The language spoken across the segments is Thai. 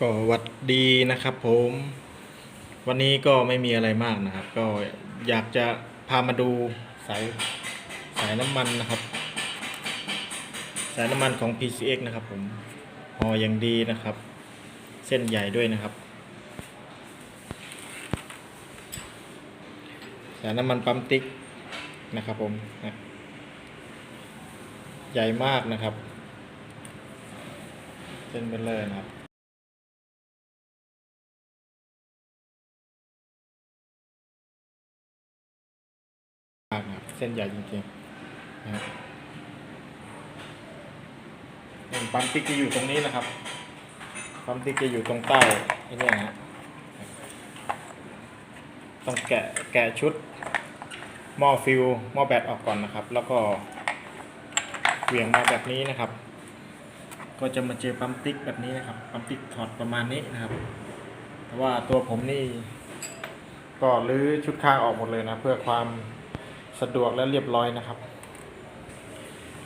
ก็วัดดีนะครับผมวันนี้ก็ไม่มีอะไรมากนะครับ ก็อยากจะพามาดูสายสายน้ำมันนะครับ สายน้ำมันของ PCX นะครับผมห่ออย่างดีนะครับ เส้นใหญ่ด้วยนะครับ สายน้ำมันปั๊มติ๊กนะครับผมนะใหญ่มากนะครับเส้นเบลเลอร์นะครับากนะเส้นใหญ่จริงๆนะครับหนึ่งปั๊มติ๊กจะอยู่ตรงนี้นะครับปั๊มติ๊กจะอยู่ตรงใต้อ้เนี่นะฮะต้องแกะแกะชุดหม้อฟิวหม้อแบตออกก่อนนะครับ แล้วก็เหวี่ยงมาแบบนี้นะครับ ก็จะมาเจอปั๊มติ๊กแบบนี้นะครับปั๊มติ๊กถอดประมาณนี้นะครับ แต่ว่าตัวผมนี่ ก็รื้อชุดข้างออกหมดเลยนะเพื่อความ สะดวกและเรียบร้อยนะครับ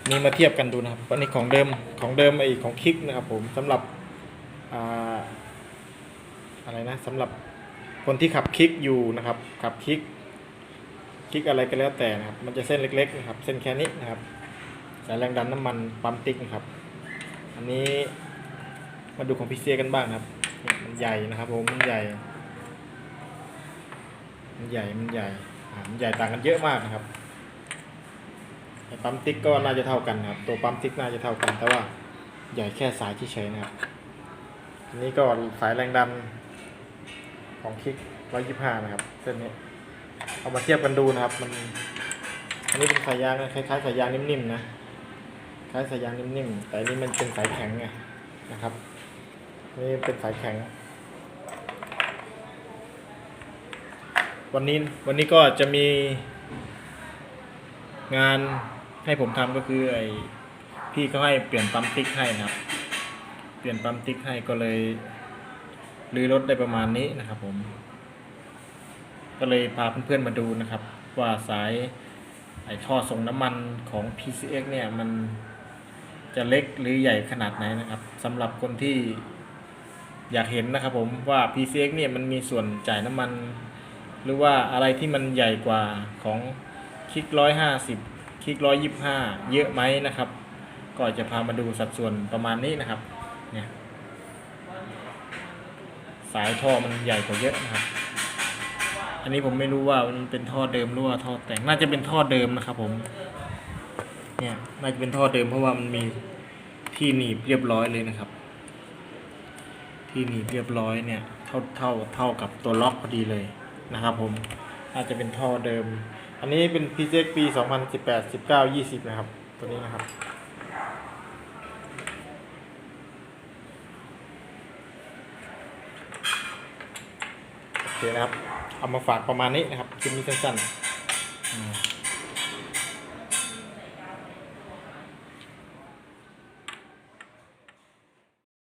นี่มาเทียบกันดูนะครับอันนี้ของเดิมของเดิมไอ้ของคลิกนะครับผมสำหรับอ่าอะไรนะสำหรับคนที่ขับคลิกอยู่นะครับขับคลิกคลิกอะไรก็แล้วแต่นะครับ มันจะเส้นเล็กๆนะครับเส้นแค่นี้นะครับสายแรงดันน้ำมันปั๊มติ๊กนะครับ อันนี้มาดูของพีเซกันบ้างครับ มันใหญ่นะครับผมมันใหญ่ มันใหญ่มันใหญ่ ใหญ่ต่างกันเยอะมากนะครับปั๊มติ๊กก็น่าจะเท่ากันนะครับ ตัวปั๊มติ๊กน่าจะเท่ากัน แต่ว่าใหญ่แค่สายที่เฉยๆนะครับอันนี้ก็สายแรงดันของคลิก125 นะครับ เส้นนี้ เอามาเทียบกันดูนะครับ มัน อันนี้เป็นสายยางนะคล้ายๆสายยางนิ่มๆนะ คล้ายสายยางนิ่มๆ แต่อันนี้มันเป็นสายแข็งไงนะครับ นี่เป็นสายแข็ง วันนี้วันนี้ก็จะมี งานให้ผมทำก็คือไอพี่เขาให้เปลี่ยนปั๊มติ๊กให้นะครับ เปลี่ยนปั๊มติ๊กให้ก็เลยรื้อรถได้ประมาณนี้นะครับ ผม ก็เลยพาเพื่อนๆมาดูนะครับ ว่าสายไอท่อส่งน้ำมันของ PCX เนี่ยมันจะเล็กหรือใหญ่ขนาดไหนนะครับสำหรับคนที่อยากเห็นนะครับผมว่า PCX เนี่ยมันมีส่วนจ่ายน้ำมัน หรือว่าอะไรที่มันใหญ่กว่าของคลิกร้อยห้าสิบคลิกร้อยยี่ห้าเยอะไหมนะครับ ก็จะพามาดูสัดส่วนประมาณนี้นะครับเนี่ยสายท่อมันใหญ่กว่าเยอะนะครับ อันนี้ผมไม่รู้ว่ามันเป็นท่อเดิมหรือว่าท่อแต่งน่าจะเป็นท่อเดิมนะครับ ผม เนี่ยน่าจะเป็นท่อเดิมเพราะว่ามันมีที่หนีบเรียบร้อยเลยนะครับ ที่หนีบเรียบร้อยเนี่ย เท่าเท่าเท่ากับตัวล็อกพอดีเลย นะครับผมอาจจะเป็นท่อเดิม อันนี้เป็น PJX ปี 2018 19 20 นะครับ ตัวนี้นะครับ โอเคนะครับ เอามาฝากประมาณนี้นะครับคลิปนี้สั้นๆ